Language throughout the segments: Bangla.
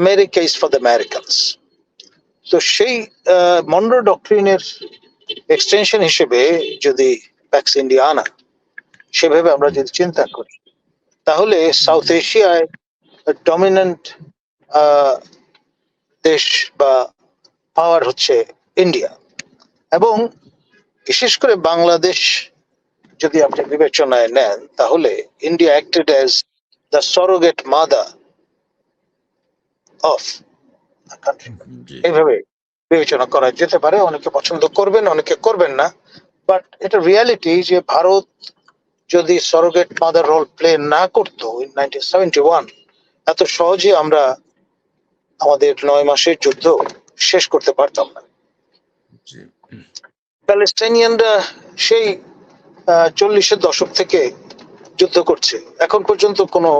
America is for the Americans তো সেই মন্ডো ডক্ট্রিনের এক্সটেনশন হিসেবে যদি প্যাক্স ইন্ডিয়া আনা, সেভাবে আমরা যদি চিন্তা করি, তাহলে সাউথ এশিয়ায় ডমিনেন্ট দেশ বা পাওয়ার হচ্ছে ইন্ডিয়া এবং বিশেষ করে বাংলাদেশ যদি আপনি বিবেচনায় নেন, তাহলে India acted as the surrogate mother of country এইভাবে বিবেচনা করা যেতে পারে অনেকে পছন্দ করবেন অনেকে করবেন না। বাট এটা রিয়ালিটি যে ভারত যদি সরোগেট মাদার রোল প্লে না করতো ইন নাইনটিন সেভেন্টি ওয়ান এত সহজে আমরা আমাদের নয় মাসের যুদ্ধ শেষ করতে পারতাম না। প্যালেস্টাইনিয়ানরা সেই চল্লিশের দশক থেকে যুদ্ধ করছে। এখন পর্যন্ত কোনো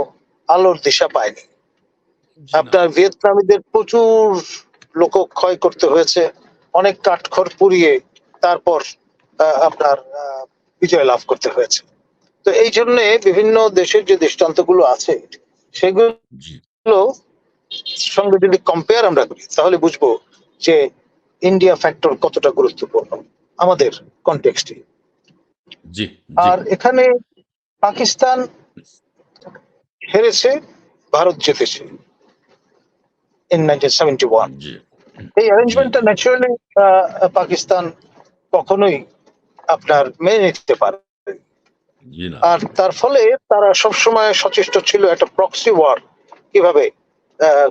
আলোর দিশা পায়নি। আপনার ভিয়েতনামীদের প্রচুর লোক ক্ষয় করতে হয়েছে। অনেক কাঠখড় পুড়িয়ে তারপর আপনার বিজয় লাভ করতে হয়েছে। তো এই জন্য বিভিন্ন দেশের যে দৃষ্টান্তগুলো আছে সেগুলো সঙ্গে যদি কম্পেয়ার আমরা করি। তাহলে বুঝব যে ইন্ডিয়া ফ্যাক্টর কতটা গুরুত্বপূর্ণ আমাদের কনটেক্সটে আর এখানে পাকিস্তান হেরেছে ভারত জিতেছে। ওয়ান জি। এই অ্যারেঞ্জমেন্টটা ন্যাচারালি পাকিস্তান কখনোই আপনার মেনে নিতে পারে আর তার ফলে তারা সবসময় সচেষ্ট ছিল একটা প্রক্সি ওয়ার কীভাবে আহ,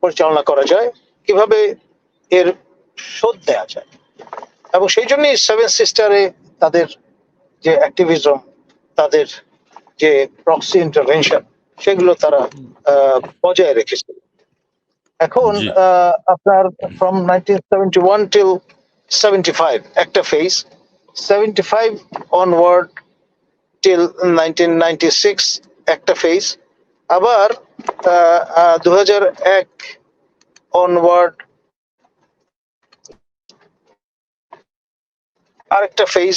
পরিচালনা করা যায় কীভাবে এর শোধ নেওয়া যায়। এবং সেই জন্যই সেভেন সিস্টারে তাদের যে অ্যাক্টিভিজম তাদের যে প্রক্সি ইন্টারভেনশন সেগুলো তারা আহ, বজায় রেখেছিল। এখন আপনার from nineteen seventy one till seventy five একটা phase seventy five onward till nineteen ninety six একটা ফেজ আবার দু হাজার এক অনওয়ার্ড আরেকটা phase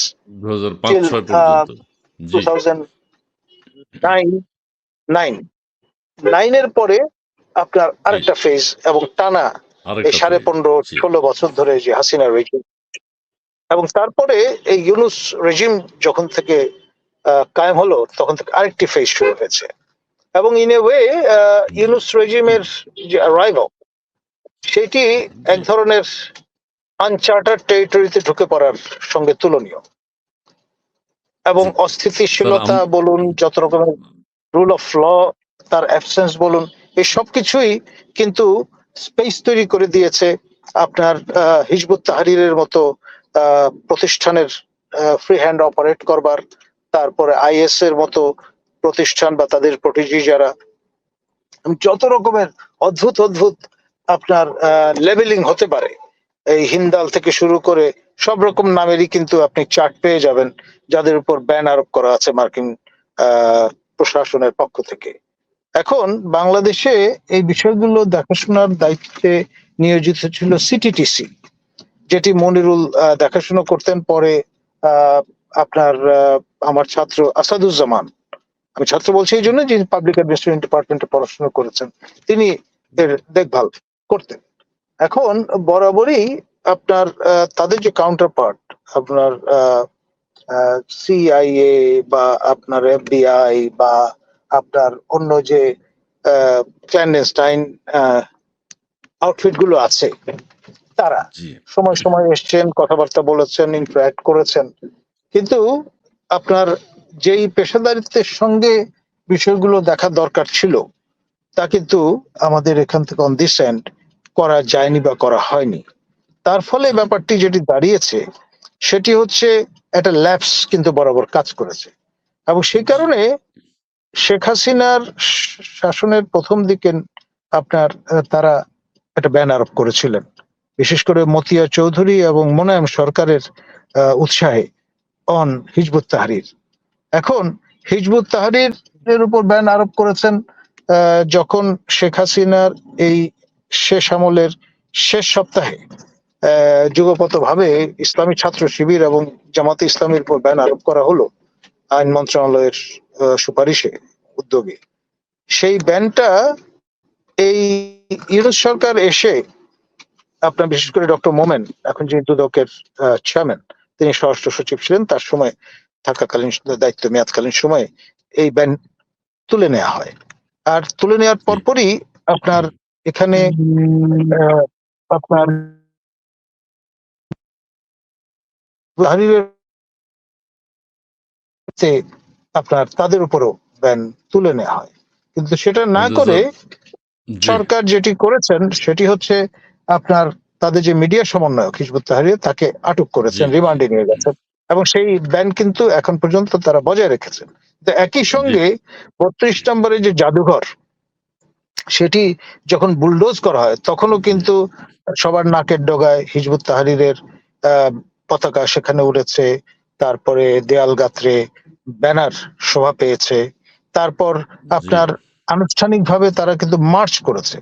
two thousand nine nine নাইনের পরে আপনার আরেকটা ফেজ এবং টানা এই সাড়ে পনেরো ষোলো বছর ধরে যে হাসিনা রেজিম এবং তারপরে এই ইউনুস রেজিম যখন থেকে কায়েম হলো তখন থেকে আরেকটি ফেজ শুরু হয়েছে। এবং ইন এ ওয়ে ইউনুস রেজিমের যে অ্যারাইভাল সেটি এক ধরনের আনচার্টার টেরিটরিতে ঢুকে পড়ার সঙ্গে তুলনীয়। এবং অস্থিতিশীলতা বলুন যত রকমের রুল অফ ল তার অ্যাবসেন্স বলুন এই সব কিছুই কিন্তু স্পেস তৈরি করে দিয়েছে আপনার হিজবুত তাহারিরের মতো প্রতিষ্ঠানের ফ্রি হ্যান্ড অপারেট করবার, তারপরে আইএস এর মতো প্রতিষ্ঠান বা তাদের প্রোটেজি যারা যত রকমের অদ্ভুত অদ্ভুত আপনার লেভেলিং হতে পারে। এই হিন্দাল থেকে শুরু করে সব রকম নামেরই কিন্তু আপনি চার্ট পেয়ে যাবেন, যাদের উপর ব্যান আরোপ করা আছে মার্কিন প্রশাসনের পক্ষ থেকে। এখন বাংলাদেশে এই বিষয়গুলো দেখাশোনার দায়িত্বে নিয়োজিত ছিল সিটিটিসি যেটি মনিরুল দেখাশোনা করতেন পরে আপনার আমার ছাত্র আসাদুজ্জামান। আমি ছাত্র বলছি এই জন্য যে পাবলিক অ্যাডমিনিস্ট্রেশন ডিপার্টমেন্টে পড়াশোনা করেছেন। তিনি এর দেখভাল করতেন। এখন বরাবরই আপনার তাদের যে কাউন্টার পার্ট আপনার সিআইএ বা আপনার এফবিআই বা আপনার অন্য যে ক্ল্যান্ডেস্টাইন আউটফিটগুলো আছে তারা সময় সময় এসছেন কথাবার্তা বলেছেন ইন্টারাক্ট করেছেন। কিন্তু আপনার যেই পেশাদারিত্বের সঙ্গে বিষয়গুলো দেখা দরকার ছিল তা কিন্তু আমাদের এখান থেকে অন দিস এন্ড করা যায়নি বা করা হয়নি। তার ফলে ব্যাপারটি যেটি দাঁড়িয়েছে সেটি হচ্ছে একটা ল্যাপস কিন্তু বরাবর কাজ করেছে। এবং সেই কারণে শেখ হাসিনার শাসনের প্রথম দিকে আপনার তারা একটা ব্যান আরোপ করেছিলেন। বিশেষ করে মতিয়া চৌধুরী এবং মোনায়েম সরকারের উৎসাহে অন হিজবুত তাহরির। এখন হিজবুত তাহরির এর উপর ব্যান আরোপ করেছেন যখন শেখ হাসিনার এই শেষ আমলের শেষ সপ্তাহে যুগপত ভাবে ইসলামী ছাত্র শিবির এবং জামাতে ইসলামের উপর ব্যান আরোপ করা হলো আইন মন্ত্রণালয়ের সুপারিশে উদ্যোগে। সেই ব্যানটা এই ইউনুস সরকার এসে আপনার বিশেষ করে ডক্টর মোমেন, এখন যে দুদকের চেয়ারম্যান তিনি স্বরাষ্ট্র সচিব ছিলেন, তার সময় থাকাকালীন দায়িত্ব, মেয়াদকালীন সময়ে এই ব্যান তুলে নেওয়া হয়। আর তুলে নেওয়ার পরপরই আপনার এখানে আপনার হারিরের আপনার তাদের উপরও ব্যান তুলে নেওয়া হয়। কিন্তু সেটা না করে সরকার যেটি করেছেন সেটি হচ্ছে আপনার তাদের যে মিডিয়া সমন্বয়ক হিজবুত তাহরির তাকে আটক করেছেন। রিমান্ডে নিয়ে গেছেন। এবং সেই ব্যান কিন্তু এখন পর্যন্ত তারা বজায় রেখেছেন। তো একই সঙ্গে বত্রিশ নম্বরে যে জাদুঘর সেটি যখন বুলডোজ করা হয় তখনও কিন্তু সবার নাকের ডগায় হিজবুত তাহারিরের আহ, পতাকা সেখানে উড়েছে। তারপরে দেয়াল গাত্রে ব্যানার শোভা পেয়েছে। তারপর আপনার আনুষ্ঠানিকভাবে তারা কিন্তু মার্চ করেছে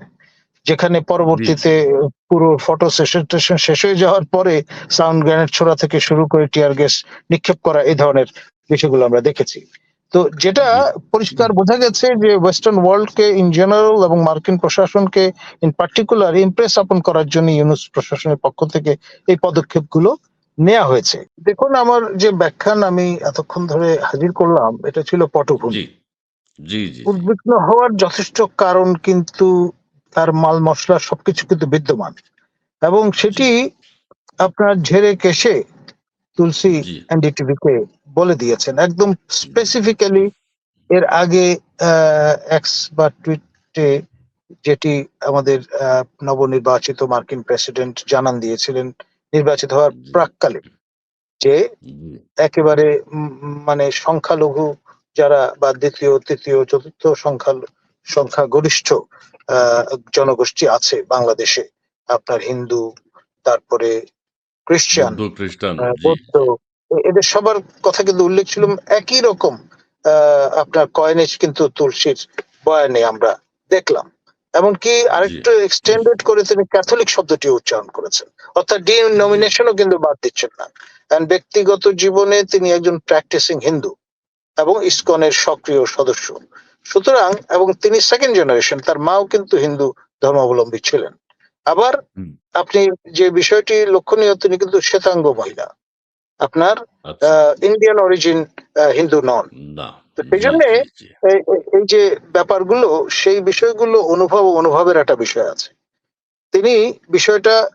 যেখানে পরবর্তীতে পুরো ফটো সেশন শেষ হয়ে যাওয়ার পরে সাউন্ড গ্রেনেড ছোড়া থেকে শুরু করে টিয়ার গ্যাস নিক্ষেপ করা এই ধরনের বিষয়গুলো আমরা দেখেছি। তো যেটা পরিষ্কার বোঝা গেছে যে ওয়েস্টার্ন ওয়ার্ল্ডকে ইন জেনারেল এবং মার্কিন প্রশাসনকে ইন পার্টিকুলার ইমপ্রেস আপন করার জন্য ইউনুস প্রশাসনের পক্ষ থেকে এই পদক্ষেপগুলো নেওয়া হয়েছে। দেখুন আমার যে ব্যাখ্যান আমি এতক্ষণ ধরে হাজির করলাম এটা ছিল পটভূমি। জি জি জি উদ্বিগ্ন হওয়ার যথেষ্ট কারণ কিন্তু তার মাল মশলা সবকিছু কিন্তু বিদ্যমান। এবং সেটি আপনার ঝেড়ে কেশে তুলসী জি। এনডিটিভি কে বলে দিয়েছেন। একদম স্পেসিফিক্যালি এর আগে এক্স বা টুইটে যেটি আমাদের আহ, নবনির্বাচিত মার্কিন প্রেসিডেন্ট জানান দিয়েছিলেন নির্বাচিত হওয়ার। প্রাককালে যে একেবারে মানে সংখ্যালঘু যারা বা দ্বিতীয় তৃতীয় চতুর্থ সংখ্যা সংখ্যাগরিষ্ঠ আহ, জনগোষ্ঠী আছে বাংলাদেশে। আপনার হিন্দু তারপরে খ্রিস্টান বৌদ্ধ এদের সবার কথা কিন্তু উল্লেখ ছিল একই রকম আহ, আপনার কয়েনেজ কিন্তু তুলসীর বয়ানে আমরা দেখলাম। এমনকি আরেকটু এক্সটেন্ডেড করে তিনি ক্যাথলিক শব্দটি উচ্চারণ করেছেন। অর্থাৎ ডিনোমিনেশনও কিন্তু বাদ দিচ্ছেন না। And ব্যক্তিগত জীবনে তিনি একজন প্র্যাকটিসিং হিন্দু এবং ইসকনের সক্রিয় সদস্য। সুতরাং এবং তিনি সেকেন্ড জেনারেশন তার মাও কিন্তু হিন্দু ধর্মাবলম্বী ছিলেন। আবার আপনি যে বিষয়টি লক্ষণীয় তিনি কিন্তু শ্বেতাঙ্গ মহিলা। আপনার আচ্ছা। ইন্ডিয়ান অরিজিন হিন্দু নন। তো সেই জন্যে। এই যে ব্যাপারগুলো সেই বিষয়গুলো অনুভব অনুভবের একটা বিষয় আছে। তিনি বিষয়টা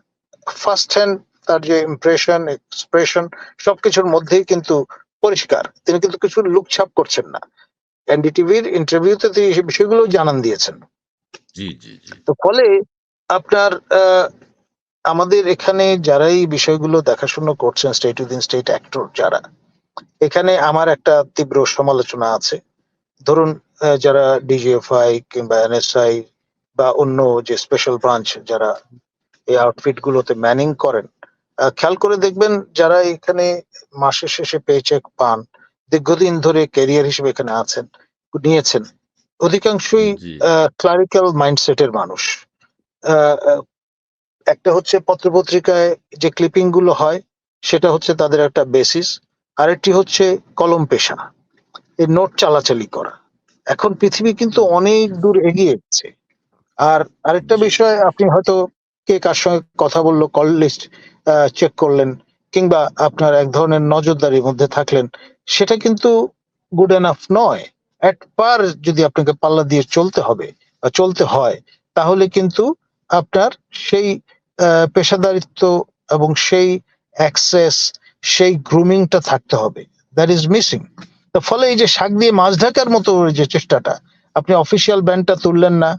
ফার্স্ট হ্যান্ড তার যে ইমপ্রেশন এক্সপ্রেশন সবকিছুর মধ্যেই কিন্তু পরিষ্কার। তিনি কিন্তু কিছু লুকছাপ করছেন না। এনডিটিভির ইন্টারভিউতে তিনি সেই বিষয়গুলো জানান দিয়েছেন। জি জি জি। তো ফলে আপনার আহ, আমাদের এখানে যারাই বিষয়গুলো দেখাশোনা করছেন স্টেট উইদিন স্টেট অ্যাক্টর যারা এখানে আমার একটা তীব্র সমালোচনা আছে। ধরুন যারা ডিজিএফআই কিংবা এনএসআই বা অন্য যে স্পেশাল ব্রাঞ্চ যারা এই আউটফিট গুলোতে ম্যানিং করেন খেয়াল করে দেখবেন যারা এখানে মাসের শেষে পেচেক পান দীর্ঘদিন ধরে ক্যারিয়ার হিসেবে এখানে আছেন নিয়েছেন অধিকাংশই ক্লারিক্যাল মাইন্ডসেটের মানুষ। একটা হচ্ছে পত্রপত্রিকায় যে ক্লিপিংগুলো হয় সেটা হচ্ছে তাদের একটা বেসিস আরেকটি হচ্ছে কলম পেশা। এই নোট চালাচালি করা। এখন পৃথিবী কিন্তু অনেক দূর এগিয়ে গেছে। আর আরেকটা। বিষয় আপনি হয়তো কে কার সঙ্গে কথা বলল কল লিস্ট চেক করলেন কিংবা আপনার এক ধরনের নজরদারির মধ্যে থাকলেন সেটা কিন্তু গুড এনাফ নয়। এক পার যদি আপনাকে পাল্লা দিয়ে চলতে হবে বা চলতে হয় তাহলে কিন্তু আপনার সেই আহ, পেশাদারিত্ব এবং সেই অ্যাক্সেস সেই গ্রুমিংটা থাকতে হবে। দ্যাট ইজ মিসিং তো ফলে এই যে শাক দিয়ে মাছ ঢাকার মতো যে চেষ্টাটা আপনি অফিসিয়াল ব্যান্ডটা তুললেন না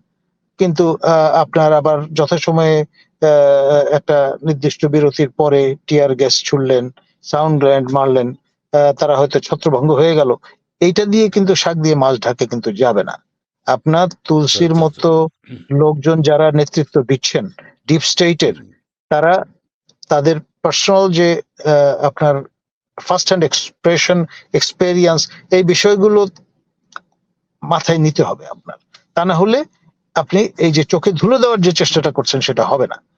কিন্তু আপনার আবার যথাসময়ে একটা নির্দিষ্ট বিরতির পরে টিয়ার গ্যাস ছুড়লেন সাউন্ড গ্র্যান্ড মারলেন আহ, তারা হয়তো ছত্রভঙ্গ হয়ে গেল। এইটা দিয়ে কিন্তু শাক দিয়ে মাছ ঢাকে কিন্তু যাবে না। আপনার তুলসীর আচ্ছা, আচ্ছা। মতো লোকজন যারা নেতৃত্ব দিচ্ছেন ডিপ স্টেটের তারা তাদের পার্সোনাল যে আপনার ফার্স্ট হ্যান্ড এক্সপ্রেশন এক্সপেরিয়েন্স এই বিষয়গুলো মাথায় নিতে হবে আপনার। তা না হলে আপনি এই যে চোখে ধুলো দেওয়ার যে চেষ্টাটা করছেন সেটা হবে না।